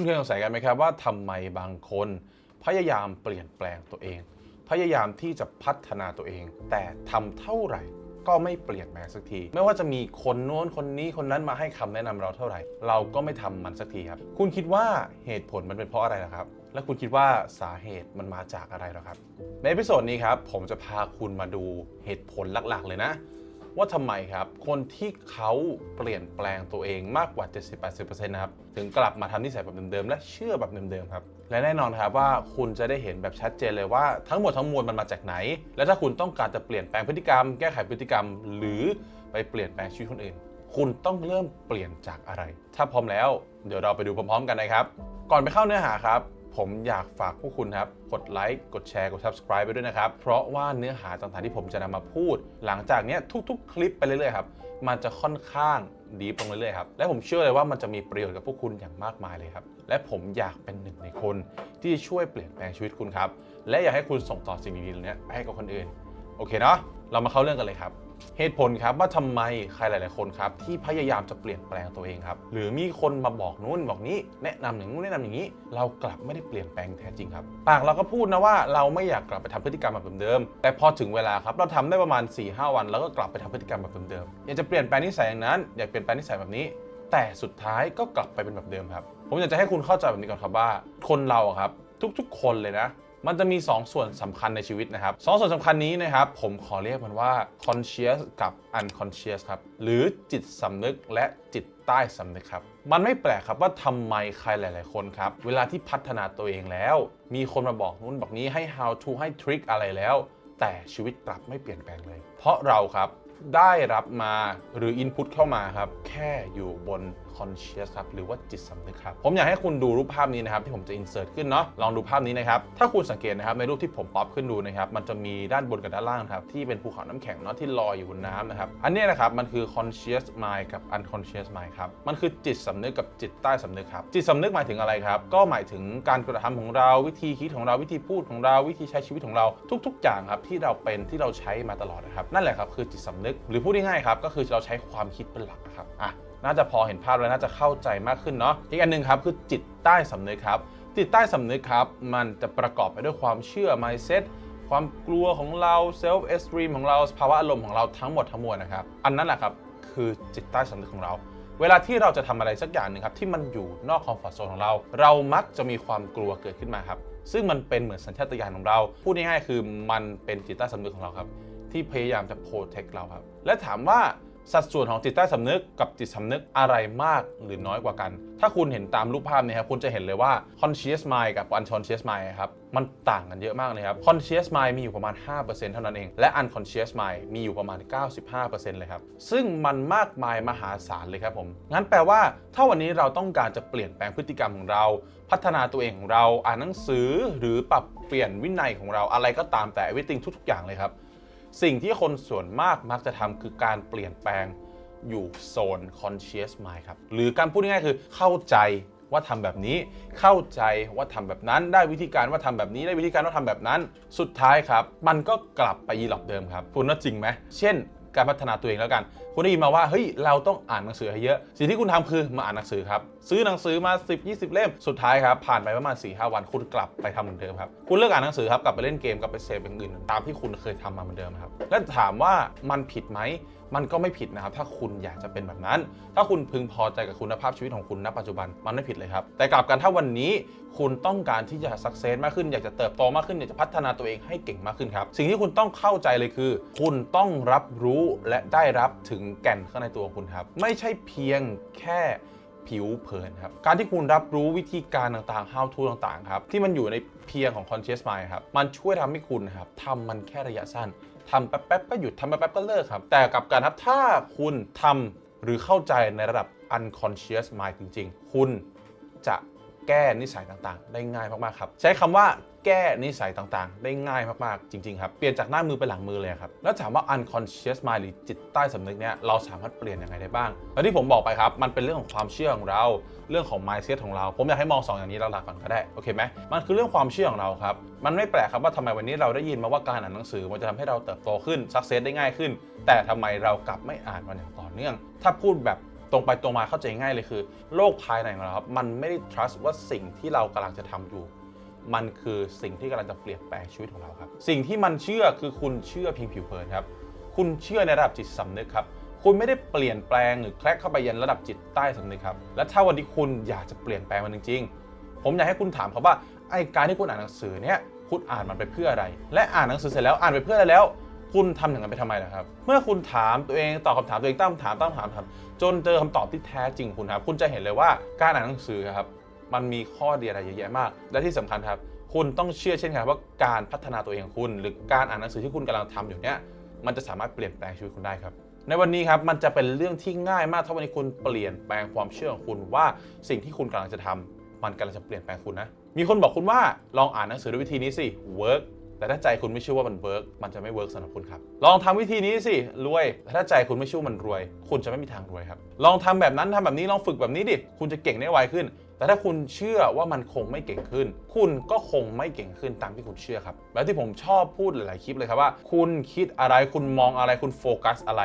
คุณเคยสงสัยกันไหมครับว่าทำไมบางคนพยายามเปลี่ยนแปลงตัวเอง พยายามที่จะพัฒนาตัวเอง แต่ทำเท่าไหร่ก็ไม่เปลี่ยนแปลงสักที ไม่ว่าจะมีคนโน้นคนนี้คนนั้นมาให้คำแนะนำเราเท่าไหร่ เราก็ไม่ทำมันสักทีครับ คุณคิดว่าเหตุผลมันเป็นเพราะอะไรล่ะครับ และคุณคิดว่าสาเหตุมันมาจากอะไรหรอครับ ในพิโซดนี้ครับผมจะพาคุณมาดูเหตุผลหลักๆ เลยนะ ว่าทำไมครับ คนที่เขาเปลี่ยนแปลงตัวเองมากกว่า 70-80%นะครับ ถึงกลับมาทำนิสัยแบบเดิมๆ และเชื่อแบบเดิมๆ ครับ และแน่นอนครับว่าคุณจะได้เห็นแบบชัดเจนเลยว่าทั้งหมดทั้งมวลมันมาจากไหน และถ้าคุณต้องการจะเปลี่ยนแปลงพฤติกรรม แก้ไขพฤติกรรม หรือไปเปลี่ยนแปลงชีวิตคนอื่น คุณต้องเริ่มเปลี่ยนจากอะไร ถ้าพร้อมแล้ว เดี๋ยวเราไปดูพร้อมๆ กันนะครับ ก่อนไปเข้าเนื้อหาครับ ผมอยากฝากพวกคุณครับ กดไลค์กดแชร์กด subscribe ไปด้วยนะครับ เพราะว่าเนื้อหาต่างๆที่ผมจะนำมาพูด หลังจากนี้ทุกๆ คลิปไปเรื่อยๆครับมันจะค่อนข้างดีลงเรื่อยๆครับ และผมเชื่อเลยว่ามันจะมีประโยชน์กับพวกคุณอย่างมากมายเลยครับ และผมอยากเป็นหนึ่งในคนที่ช่วยเปลี่ยนแปลงชีวิตคุณครับ และอยากให้คุณส่งต่อสิ่งดีๆเหล่านี้ไปให้กับคนอื่น โอเคเนาะ เรามาเข้าเรื่องกันเลยครับ เหตุผลครับว่าทำไมใครหลาย ๆ คนครับที่พยายามจะเปลี่ยนแปลงตัวเองครับ หรือมีคนมาบอกนู้นบอกนี้ แนะนำอย่างนู้นแนะนำอย่างนี้ เรากลับไม่ได้เปลี่ยนแปลงแท้จริงครับปากเราก็พูดนะว่าเราไม่อยากกลับไปทำพฤติกรรมแบบเดิมแต่พอถึงเวลาครับเราทำได้ประมาณ4-5วันแล้วก็กลับไปทำพฤติกรรมแบบเดิมอยากจะเปลี่ยนแปลงนิสัยอย่างนั้นอยากเปลี่ยนแปลงนิสัยแบบนี้ แต่สุดท้ายก็กลับไปเป็นแบบเดิมครับ ผมอยากจะให้คุณเข้าใจแบบนี้ก่อนครับว่า คนเราครับทุก ๆ คนเลยนะ มันจะมี 2 ส่วนสำคัญในชีวิตนะครับสองส่วนสำคัญนี้นะครับ ผมขอเรียกมันว่า conscious กับ unconscious ครับ หรือจิตสำนึกและจิตใต้สำนึกครับ มันไม่แปลกครับว่าทำไมใครหลาย ๆ คนครับ เวลาที่พัฒนาตัวเองแล้ว มีคนมาบอกนู้นบอกนี้ให้ how to ให้ trick อะไรแล้ว แต่ชีวิตกลับไม่เปลี่ยนแปลงเลย เพราะเราครับได้รับมาหรือ input เข้ามาครับ แค่อยู่บน conscious ครับหรือว่าจิตสำนึกครับ ผมอยากให้คุณดูรูปภาพนี้นะครับที่ผมจะ insert ขึ้นเนาะลองดูภาพนี้นะครับถ้าคุณสังเกตนะครับในรูปที่ผมป๊อปขึ้นดูนะครับมันจะมีด้านบนกับด้านล่างครับที่เป็นภูเขาน้ำแข็งเนาะที่ลอยอยู่บนน้ำนะครับอันนี้นะครับมันคือ conscious mind กับ unconscious mind ครับมันคือจิตสำนึกกับจิตใต้สำนึกครับจิตสำนึกหมายถึงอะไรครับก็หมายถึงการกระทำของเราวิธีคิดของเราวิธีพูดของเราวิธีใช้ชีวิตของเราทุก ๆ อย่างครับที่เราเป็นที่เราใช้มาตลอดนะครับนั่นแหละครับคือจิตสำนึกหรือพูดง่ายๆครับก็คือเราใช้ความคิดเป็นหลักครับอะ น่าจะพอเห็นภาพแล้วน่าจะเข้าใจมากขึ้นเนาะอีกอันหนึ่งครับคือจิตใต้สำนึกครับ จิตใต้สำนึกครับ มันจะประกอบไปด้วยความเชื่อ mindset ความกลัวของเรา self esteem ของเราภาวะอารมณ์ของเราทั้งหมดทั้งมวลนะครับ อันนั้นแหละครับคือจิตใต้สำนึกของเรา เวลาที่เราจะทำอะไรสักอย่างหนึ่งครับที่มันอยู่นอกคอมฟอร์ทโซนของเรา เรามักจะมีความกลัวเกิดขึ้นมาครับ ซึ่งมันเป็นเหมือนสัญชาตญาณของเรา พูดง่ายๆคือมันเป็นจิตใต้สำนึกของเราครับ ที่พยายามจะโปรเทคเราครับ และถามว่า สัดส่วนของจิตใต้สำนึกกับจิตสำนึกอะไรมากหรือน้อยกว่ากัน ถ้าคุณเห็นตามรูปภาพเนี้ครับ คุณจะเห็นเลยว่า conscious mind กับ unconscious mind ครับ มันต่างกันเยอะมากเลยครับ conscious mind มีอยู่ประมาณ 5%เท่านั้นเอง และ unconscious mind มีอยู่ประมาณ 95%เลยครับ ซึ่งมันมากมายมหาศาลเลยครับผม งั้นแปลว่า ถ้าวันนี้เราต้องการจะเปลี่ยนแปลงพฤติกรรมของเรา พัฒนาตัวเองของเรา อ่านหนังสือ หรือปรับเปลี่ยนวินัยของเรา อะไรก็ตามแต่ everything ทุกๆอย่างเลยครับ สิ่งที่คนส่วนมากมักจะทำคือการเปลี่ยนแปลงอยู่โซน conscious mind ครับ หรือการพูดง่ายๆคือเข้าใจว่าทำแบบนี้เข้าใจว่าทำแบบนั้น ได้วิธีการว่าทำแบบนี้ได้วิธีการว่าทำแบบนั้น สุดท้ายครับ มันก็กลับไปยีหลอบเดิมครับคุณว่าจริงไหมเช่น การพัฒนาตัวเองแล้วกัน คุณได้ยินมาว่าเฮ้ยเราต้องอ่านหนังสือให้เยอะ สิ่งที่คุณทำคือมาอ่านหนังสือครับ ซื้อหนังสือมา 10 20 เล่มสุดท้ายครับผ่านไปประมาณ4 5วันคุณกลับไปทำเหมือนเดิมครับคุณเลิกอ่านหนังสือครับกลับไปเล่นเกมกลับไปเสพอย่างอื่นตามที่คุณเคยทำมาเหมือนเดิมครับและถามว่ามันผิดไหม มันก็ไม่ผิดนะครับ ถ้าคุณอยากจะเป็นแบบนั้น ถ้าคุณพึงพอใจกับคุณภาพชีวิตของคุณณปัจจุบันมันไม่ผิดเลยครับ แต่กลับกันถ้าวันนี้คุณต้องการที่จะสักเซสมากขึ้น อยากจะเติบโตมากขึ้น อยากจะพัฒนาตัวเองให้เก่งมากขึ้นครับ สิ่งที่คุณต้องเข้าใจเลยคือ คุณต้องรับรู้และได้รับถึงแก่นข้างในตัวของคุณครับ ไม่ใช่เพียงแค่ผิวเผินครับ การที่คุณรับรู้วิธีการต่างๆ how to ต่างๆ ครับ ที่มันอยู่ในเพียงของ conscious mind ครับ มันช่วยทำให้คุณนะครับทำมันแค่ระยะสั้น ทำแป๊บๆก็หยุดทำแป๊บๆก็เลิกครับ แต่กับการครับถ้าคุณทำหรือเข้าใจในระดับ unconscious mind จริง ๆ คุณจะ แก้นิสัยต่างๆ ได้ง่ายมากๆครับ ใช้คำว่าแก้นิสัยต่างๆ ได้ง่ายมากๆ จริง ๆ ครับ เปลี่ยนจากหน้ามือไปหลังมือเลยครับ แล้วถามว่า unconscious mind หรือจิตใต้สำนึกเนี่ยเราสามารถเปลี่ยนยังไงได้บ้างแล้วที่ผมบอกไปครับ มันเป็นเรื่องของความเชื่อของเรา เรื่องของ mindset ของเรา ผมอยากให้มองสองอย่างนี้หลักๆก่อนก็ได้ โอเคไหมมันคือเรื่องความเชื่อของเราครับ มันไม่แปลกครับว่าทำไมวันนี้เราได้ยินมาว่าการอ่านหนังสือมันจะทำให้เราเติบโตขึ้น success ได้ง่ายขึ้น แต่ทำไมเรากลับไม่อ่านมันอย่างต่อเนื่อง ถ้าพูดแบบ ตรงไปตรงมาเข้าใจง่ายเลยคือ โลกภายในของเราครับ มันไม่ได้ trust ว่าสิ่งที่เรากำลังจะทำอยู่ มันคือสิ่งที่กำลังจะเปลี่ยนแปลงชีวิตของเราครับ สิ่งที่มันเชื่อคือคุณเชื่อเพียงผิวเผินครับ คุณเชื่อในระดับจิตสำนึกครับคุณไม่ได้เปลี่ยนแปลงหรือแคลกเข้าไปยันระดับจิตใต้สำนึกครับ และถ้าวันที่คุณอยากจะเปลี่ยนแปลงมันจริงๆ ผมอยากให้คุณถามเขาว่าไอ้การที่คุณอ่านหนังสือเนี่ย คุณอ่านมันไปเพื่ออะไร และอ่านหนังสือเสร็จแล้วอ่านไปเพื่ออะไรแล้ว คุณทำอย่างนั้นไปทำไมล่ะครับ เมื่อคุณถามตัวเองตอบคำถามตัวเองตั้งคำถามตั้งคำถามถามจนเจอคำตอบที่แท้จริงคุณครับ คุณจะเห็นเลยว่าการอ่านหนังสือครับ มันมีข้อดีอะไรเยอะแยะมาก และที่สำคัญครับ คุณต้องเชื่อเช่นกันว่าการพัฒนาตัวเองของคุณ หรือการอ่านหนังสือที่คุณกำลังทำอยู่เนี้ยมันจะสามารถเปลี่ยนแปลงชีวิตคุณได้ครับ ในวันนี้ครับมันจะเป็นเรื่องที่ง่ายมากถ้าวันนี้คุณเปลี่ยนแปลงความเชื่อของคุณว่าสิ่งที่คุณกำลังจะทำมันกำลังจะเปลี่ยนแปลงคุณนะมีคนบอกคุณว่าลองอ่านหนังสือด้วยวิธีนี้สิ work แต่ถ้าใจคุณไม่เชื่อว่ามันเวิร์กมันจะไม่เวิร์กสำหรับคุณครับ ลองทำวิธีนี้สิรวยแต่ถ้าใจคุณไม่เชื่อมันรวย คุณจะไม่มีทางรวยครับ ลองทำแบบนั้นทำแบบนี้ลองฝึกแบบนี้ดิคุณจะเก่งได้ไวขึ้น แต่ถ้าคุณเชื่อว่ามันคงไม่เก่งขึ้น คุณก็คงไม่เก่งขึ้นตามที่คุณเชื่อครับ แล้วที่ผมชอบพูดหลาย ๆ คลิปเลยครับว่า คุณคิดอะไรคุณมองอะไรคุณโฟกัสอะไร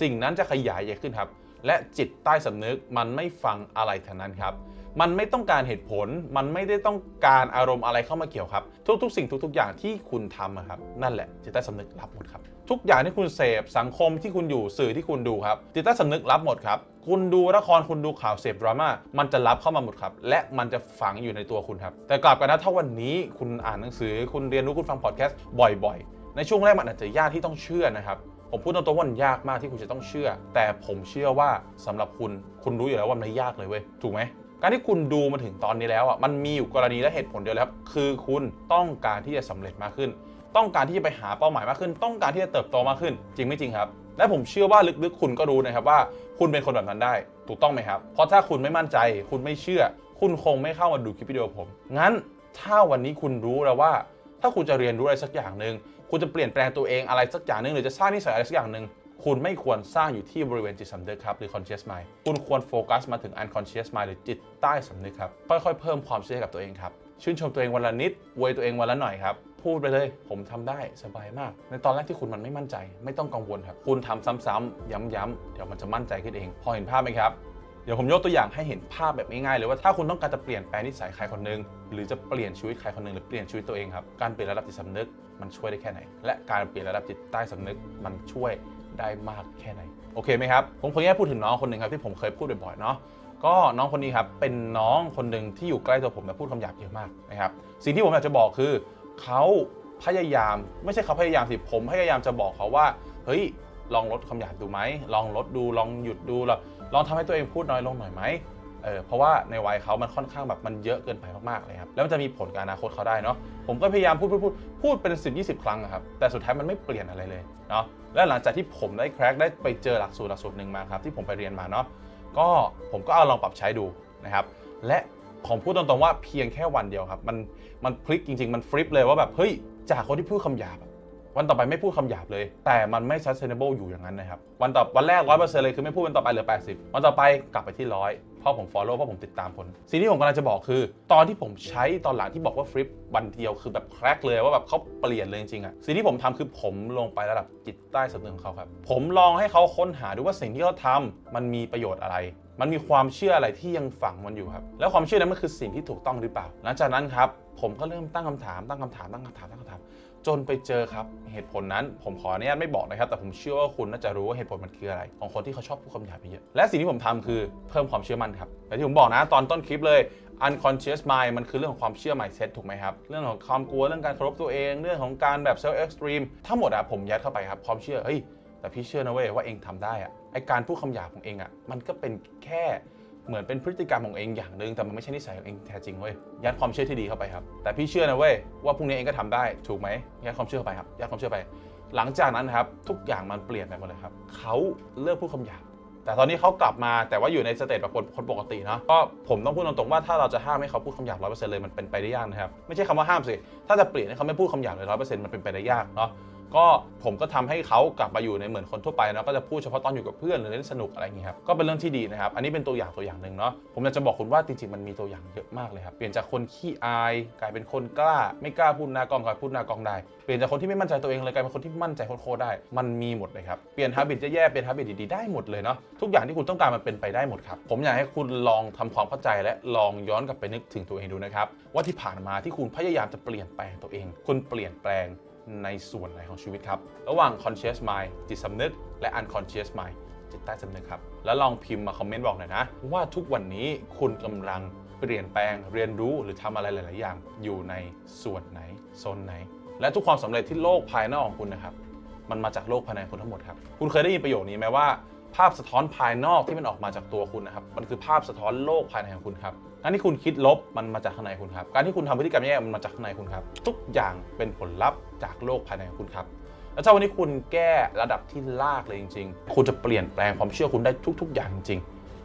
สิ่งนั้นจะขยายใหญ่ขึ้นครับ และจิตใต้สำนึกมันไม่ฟังอะไรทั้งนั้นครับ มันไม่ต้องการเหตุผล มันไม่ได้ต้องการอารมณ์อะไรเข้ามาเกี่ยวครับ ทุก ๆ สิ่งทุก ๆ อย่างที่คุณทำครับ นั่นแหละจิตใต้สำนึกรับหมดครับ ทุกอย่างที่คุณเสพสังคมที่คุณอยู่สื่อที่คุณดูครับจิตใต้สำนึกรับหมดครับคุณดูละครคุณดูข่าวเสพดราม่ามันจะรับเข้ามาหมดครับ และมันจะฝังอยู่ในตัวคุณครับ แต่กลับกันนะถ้าวันนี้คุณอ่านหนังสือ คุณเรียนรู้คุณฟังพอดแคสต์บ่อยๆ ในช่วงแรกมันอาจจะยากที่ต้องเชื่อนะครับผมพูดตรงๆว่ามันยากมากที่คุณจะต้องเชื่อ แต่ผมเชื่อว่าสำหรับคุณคุณรู้อยู่แล้วว่ามันยากเลยเว้ยถูกไหม การที่คุณดูมาถึงตอนนี้แล้วอะมันมีอยู่กรณีและเหตุผลเดียวแล้วครับคือคุณต้องการที่จะสำเร็จมากขึ้น ต้องการที่จะไปหาเป้าหมายมากขึ้น ต้องการที่จะเติบโตมากขึ้น จริงไม่จริงครับ และผมเชื่อว่าลึกๆคุณก็รู้นะครับว่า คุณเป็นคนแบบนั้นได้ ถูกต้องไหมครับ เพราะถ้าคุณไม่มั่นใจ คุณไม่เชื่อ คุณคงไม่เข้ามาดูคลิปวิดีโอผม งั้นถ้าวันนี้คุณรู้แล้วว่า ถ้าคุณจะเรียนรู้อะไรสักอย่างหนึ่งคุณจะเปลี่ยนแปลงตัวเองอะไรสักอย่างหนึ่งหรือจะสร้างนิสัยอะไรสักอย่างหนึ่ง คุณไม่ควรสร้างอยู่ที่บริเวณจิตสำนึกครับหรือ conscious mind คุณควรโฟกัสมาถึง unconscious mind หรือจิตใต้สำนึกครับ ค่อยๆ เพิ่มความเชื่อให้กับตัวเองครับ ชื่นชมตัวเองวันละนิดอวยตัวเองวันละหน่อยครับ พูดไปเลย ผมทำได้สบายมาก ในตอนแรกที่คุณมันไม่มั่นใจ ไม่ต้องกังวลครับ คุณทำซ้ำๆย้ำๆ เดี๋ยวมันจะมั่นใจขึ้นเอง พอเห็นภาพไหมครับเดี๋ยวผมยกตัวอย่างให้เห็นภาพแบบง่ายๆเลยว่าถ้าคุณต้องการจะเปลี่ยนแปลงนิสัยใครคนหนึ่งหรือจะเปลี่ยนชีวิตใครคนหนึ่งหรือเปลี่ยนชีวิตตัวเองครับการเปลี่ยนระดับจิตสำนึกมันช่วยได้แค่ไหน และการเปลี่ยนระดับจิตใต้สำนึกมันช่วย ได้มากแค่ไหน โอเคไหมครับ ผมขออนุญาตพูดถึงน้องคนหนึ่งครับที่ผมเคยพูดบ่อยๆเนาะก็น้องคนนี้ครับเป็นน้องคนหนึ่งที่อยู่ใกล้ตัวผมแต่พูดคำหยาบเยอะมากนะครับสิ่งที่ผมอยากจะบอกคือเขาพยายามไม่ใช่เขาพยายามสิผมพยายามจะบอกเขาว่า เฮ้ย ลองลดคำหยาบดูไหมลองลดดูลองหยุดดูลองลองทำให้ตัวเองพูดน้อยลงหน่อยไหม เออเพราะว่าในวัยเขามันค่อนข้างแบบมันเยอะเกินไปมากๆเลยครับแล้วมันจะมีผลกับอนาคตเขาได้เนาะผมก็พยายามพูดพูดพูดพูดเป็นสิบยี่สิบครั้งอะครับแต่สุดท้ายมันไม่เปลี่ยนอะไรเลยเนาะและหลังจากที่ผมได้แคร็กได้ไปเจอหลักสูตรหลักสูตรหนึ่งมาครับที่ผมไปเรียนมาเนาะก็ผมก็เอาลองปรับใช้ดูนะครับและผมพูดตรงๆว่าเพียงแค่วันเดียวครับมันมันพลิกจริง ๆ มันฟลิปเลยว่าแบบเฮ้ยจากคนที่พูดคำหยาบ วันต่อไปไม่พูดคำหยาบเลย แต่มันไม่ sustainable อยู่อย่างนั้นนะครับวันต่อวันแรก100%เปอร์เซอร์เลยคือไม่พูดวันต่อไปเหลือ 80 วันต่อไปกลับไปที่100เพราะผม follow เพราะผมติดตามผลสิ่งที่ผมกำลังจะบอกคือ ตอนที่ผมใช้ตอนหลังที่บอกว่าฟลิปวันเดียวคือแบบแครกเลยว่าแบบเขาเปลี่ยนเลยจริงๆอะสิ่งที่ผมทำคือผมลงไประดับจิตใต้สำนึกของเขาครับผมลองให้เขาค้นหาดูว่าสิ่งที่เขาทำมันมีประโยชน์อะไรมันมีความเชื่ออะไรที่ยังฝังมันอยู่ครับ แล้วความเชื่อนั้นมันคือสิ่งที่ถูกต้องหรือเปล่า หลังจากนั้นครับ ผมก็เริ่มตั้งคำถาม ตั้งคำถาม ตั้งคำถามตั้งคำถาม จนไปเจอครับเหตุผลนั้นผมขออนุญาตไม่บอกนะครับ แต่ผมเชื่อว่าคุณน่าจะรู้ว่าเหตุผลมันคืออะไร ของคนที่เขาชอบพูดคำหยาบไปเยอะ และสิ่งที่ผมทำคือเพิ่มความเชื่อมั่นครับแต่ที่ผมบอกนะตอนต้นคลิปเลย unconscious mind มันคือเรื่องของความเชื่อ mindset ถูกไหมครับ เรื่องของความกลัวเรื่องการเคารพตัวเอง เรื่องของการแบบ self extreme ทั้งหมดอะผมยัดเข้าไปครับความเชื่อเฮ้ยแต่พี่เชื่อนะเว้ยว่าเองทำได้อะไอการพูดคำหยาบของเองอะมันก็เป็นแค่ เหมือนเป็นพฤติกรรมของเองอย่างหนึ่งแต่มันไม่ใช่นิสัยของเองแท้จริงเว้ยยัดความเชื่อที่ดีเข้าไปครับ แต่พี่เชื่อนะเว้ยว่าพรุ่งนี้เองก็ทำได้ถูกไหมยัดความเชื่อไปครับยัดความเชื่อไป หลังจากนั้นครับทุกอย่างมันเปลี่ยนไปหมดเลยครับเขาเลิกพูดคำหยาบแต่ตอนนี้เขากลับมาแต่ว่าอยู่ในสเตจแบบคนคนปกติเนาะก็ผมต้องพูดตรงๆว่าถ้าเราจะห้ามให้เขาพูดคำหยาบร้อยเปอร์เซ็นต์เลยมันเป็นไปได้ยากนะครับไม่ใช่คำว่าห้ามสิถ้าจะเปลี่ยนให้เขาไม่พูดคำหยาบเลยร้อยเปอร์เซ็นต์มันเป็นไปได้ยากเนาะ ก็ผมก็ทำให้เขากลับมาอยู่ในเหมือนคนทั่วไปนะก็จะพูดเฉพาะตอนอยู่กับเพื่อนหรือเล่นสนุกอะไรอย่างเงี้ยครับก็เป็นเรื่องที่ดีนะครับ อันนี้เป็นตัวอย่างตัวอย่างหนึ่งเนาะผมอยากจะบอกคุณว่าจริงๆมันมีตัวอย่างเยอะมากเลยครับเปลี่ยนจากคนขี้อาย กลายเป็นคนกล้า ไม่กล้าพูดหน้ากล้องกลายพูดหน้ากล้องได้เปลี่ยนจากคนที่ไม่มั่นใจตัวเองเลยกลายเป็นคนที่มั่นใจโคตรๆได้มันมีหมดเลยครับเปลี่ยนฮาบิตแย่ๆเป็นฮาบิตดีๆได้หมดเลยเนาะทุกอย่างที่คุณต้องการมันเป็นไปได้หมดครับผมอยากให้คุณลองทำความเข้าใจและลองย้อนกลับไปนึกถึงตัวเองดูนะครับว่าที่ผ่านมาที่คุณพยายามจะเปลี่ยนแปลงตัวเอง คุณเปลี่ยนแปลง ในส่วนไหนของชีวิตครับ ระหว่าง conscious mind จิตสำนึก และ unconscious mind จิตใต้สำนึกครับ แล้วลองพิมพ์มาคอมเมนต์บอกหน่อยนะ ว่าทุกวันนี้คุณกำลังเปลี่ยนแปลงเรียนรู้หรือทำอะไรหลาย ๆ อย่าง อยู่ในส่วนไหนโซนไหน และทุกความสำเร็จที่โลกภายนอกของคุณนะครับ มันมาจากโลกภายในคุณทั้งหมดครับ คุณเคยได้ยินประโยคนี้ไหมว่าภาพสะท้อนภายนอกที่มันออกมาจากตัวคุณนะครับ มันคือภาพสะท้อนโลกภายในของคุณครับ การที่คุณคิดลบมันมาจากข้างในคุณครับ การที่คุณทำพฤติกรรมแย่มันมาจากข้างในคุณครับ ทุกอย่างเป็นผลลัพธ์ จากโลกภายในของคุณครับ แล้วถ้าวันนี้คุณแก้ระดับที่ลากเลยจริง ๆ คุณจะเปลี่ยนแปลงความเชื่อคุณได้ทุก ๆ อย่างจริง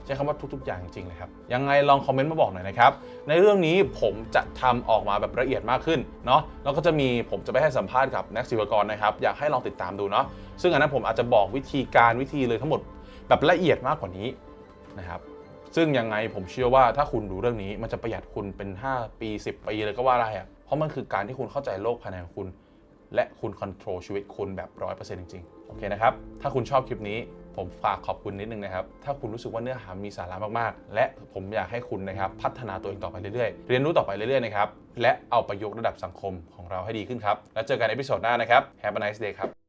ใช้คำว่าทุก ๆ อย่างจริงเลยครับ ยังไงลองคอมเมนต์มาบอกหน่อยนะครับ ในเรื่องนี้ผมจะทำออกมาแบบละเอียดมากขึ้นเนาะแล้วก็จะมีผมจะไปให้สัมภาษณ์กับนักศิลปกรนะครับ อยากให้ลองติดตามดูเนาะซึ่งอันนั้นผมอาจจะบอกวิธีการวิธีเลยทั้งหมดแบบละเอียดมากกว่านี้นะครับซึ่งยังไงผมเชื่อว่าถ้าคุณดูเรื่องนี้มันจะประหยัดคุณเป็น 5 ปี 10 ปีเลยก็ว่าได้อะเพราะมันคือการที่คุณเข้าใจโลกภายในของคุณ และคุณคอนโทรลชีวิตคุณแบบ 100%จริงๆ โอเคนะครับ ถ้าคุณชอบคลิปนี้ ผมฝากขอบคุณนิดนึงนะครับ ถ้าคุณรู้สึกว่าเนื้อหามีสาระมากๆ และผมอยากให้คุณนะครับพัฒนาตัวเองต่อไปเรื่อยๆ เรียนรู้ต่อไปเรื่อยๆนะครับ และเอาประยุกต์ระดับสังคมของเราให้ดีขึ้นครับ แล้วเจอกันในพิโซดหน้านะครับ Have a nice day ครับ